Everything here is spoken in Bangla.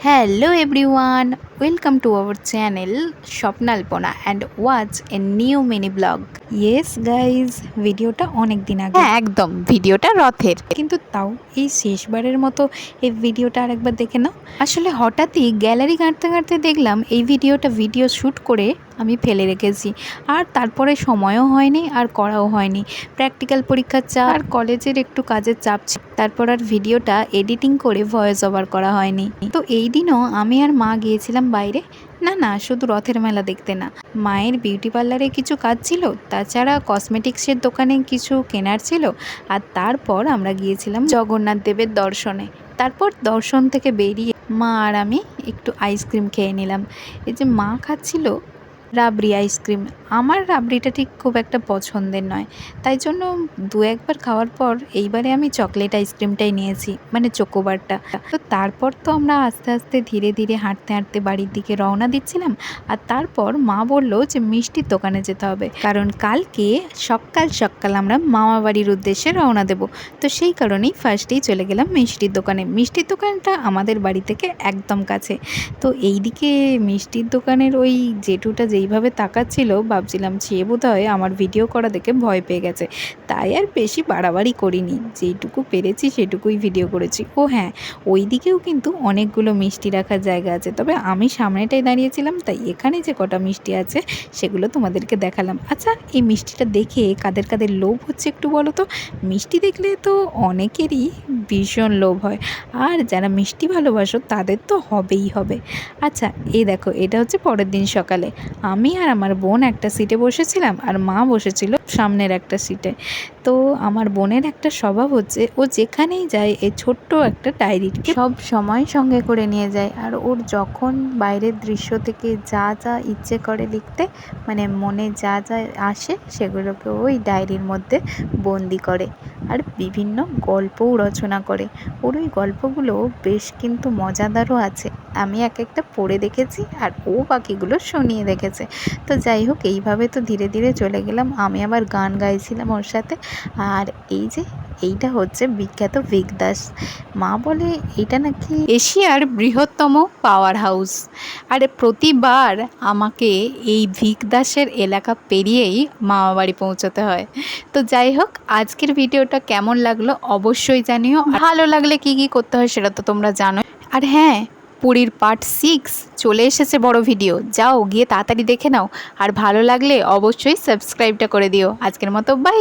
Hello everyone welcome to our channel স্বপ্নাল্পনা and watch a new mini vlog yes guys ভিডিওটা অনেক দিন আগে। হ্যাঁ একদম ভিডিওটা রথের। কিন্তু তাও এই শেষবারের মতো এই ভিডিওটা আরেকবার দেখে নাও। আসলে হঠাৎই গ্যালারি ঘাঁটতে ঘাঁটতে দেখলাম এই ভিডিওটা ভিডিও শ্যুট করে আমি ফেলে রেখেছি। আর তারপরে সময়ও হয়নি আর করাও হয়নি। প্র্যাকটিক্যাল পরীক্ষার চাপ আর কলেজের একটু কাজের চাপ ছিল। তারপর আর ভিডিওটা এডিটিং করে ভয়েস ওভার করা হয়নি। তো এই দিনও আমি আর মা গিয়েছিলাম বাইরে। না না, শুধু রথের মেলা দেখতে না। মায়ের বিউটি পার্লারে কিছু কাজ ছিল, তাছাড়া কসমেটিক্সের দোকানে কিছু কেনার ছিল, আর তারপর আমরা গিয়েছিলাম জগন্নাথ দেবের দর্শনে। তারপর দর্শন থেকে বেরিয়ে মা আর আমি একটু আইসক্রিম খেয়ে নিলাম। এই যে মা খাচ্ছিল রাবড়ি আইসক্রিম আমার রাবড়িটা ঠিক খুব একটা পছন্দের নয়। তাই জন্য দু একবার খাওয়ার পর এইবারে আমি চকলেট আইসক্রিমটাই নিয়েছি মানে চোকোবারটা তো তারপর তো আমরা আস্তে আস্তে ধীরে ধীরে হাঁটতে হাঁটতে বাড়ির দিকে রওনা দিচ্ছিলাম। আর তারপর মা বলল যে মিষ্টির দোকানে যেতে হবে। কারণ কালকে সকাল সকাল আমরা মামা বাড়ির উদ্দেশ্যে রওনা দেব। তো সেই কারণেই ফার্স্টেই চলে গেলাম মিষ্টির দোকানে। মিষ্টির দোকানটা আমাদের বাড়ি থেকে একদম কাছে। তো এইদিকে মিষ্টির দোকানের ওই জেঠুটা যেইভাবে তাকাচ্ছিল, ভাবছিলাম, সে বোধ হয় আমার ভিডিও করা দেখে ভয় পেয়ে গেছে। তাই আর বেশি বাড়াবাড়ি করিনি। যেইটুকু পেরেছি, সেটুকুই ভিডিও করেছি। ও হ্যাঁ ওই দিকেও কিন্তু অনেকগুলো মিষ্টি রাখার জায়গা আছে। তবে আমি সামনেটাই দাঁড়িয়েছিলাম, তাই এখানে যে কটা মিষ্টি আছে, সেগুলো তোমাদেরকে দেখালাম। আচ্ছা এই মিষ্টিটা দেখে কাদের কাদের লোভ হচ্ছে একটু বলো তো? মিষ্টি দেখলে তো অনেকেরই ভীষণ লোভ হয়। আর যারা মিষ্টি ভালোবাসো, তাদের তো হবেই হবে। আচ্ছা এই দেখো, এটা হচ্ছে পরের দিন সকালে। আমি আর আমার বোন একটা সিটে বসেছিলাম আর মা বসেছিল সামনের একটা সিটে। তো আমার বোনের একটা স্বভাব হচ্ছে ও যেখানেই যায় এই ছোট্ট একটা ডায়েরিকে সব সময় সঙ্গে করে নিয়ে যায় আর ওর যখন বাইরের দৃশ্য থেকে যা যা ইচ্ছে করে লিখতে মানে মনে যা যা আসে সেগুলোকে ওই ডায়েরির মধ্যে বন্দি করে। আর বিভিন্ন গল্পও রচনা করে। ওর ওই গল্পগুলো বেশ কিন্তু মজাদারও আছে। আমি এক একটা পড়ে দেখেছি আর ও বাকিগুলো শুনিয়ে দেখেছে। তো যাই হোক, এইভাবে তো ধীরে ধীরে চলে গেলাম। আমি আবার গান গাইছিলাম ওর সাথে। আর এই যে এইটা হচ্ছে বিখ্যাত ভিকদাস মা বলে এটা নাকি এশিয়ার বৃহত্তম পাওয়ার হাউস আর প্রতিবার আমাকে এই ভিক দাসের এলাকা পেরিয়েই মামা বাড়ি পৌঁছাতে হয়। তো যাই হোক, আজকের ভিডিওটা কেমন লাগল অবশ্যই জানিও। ভালো লাগলে কি কি করতে হয় সেটা তো তোমরা জানো আর হ্যাঁ পুরীর পার্ট সিক্স চলে এসেছে বড় ভিডিও যাও, গিয়ে তাড়াতাড়ি দেখে নাও। আর ভালো লাগলে অবশ্যই সাবস্ক্রাইবটা করে দিও। আজকের মতো বাই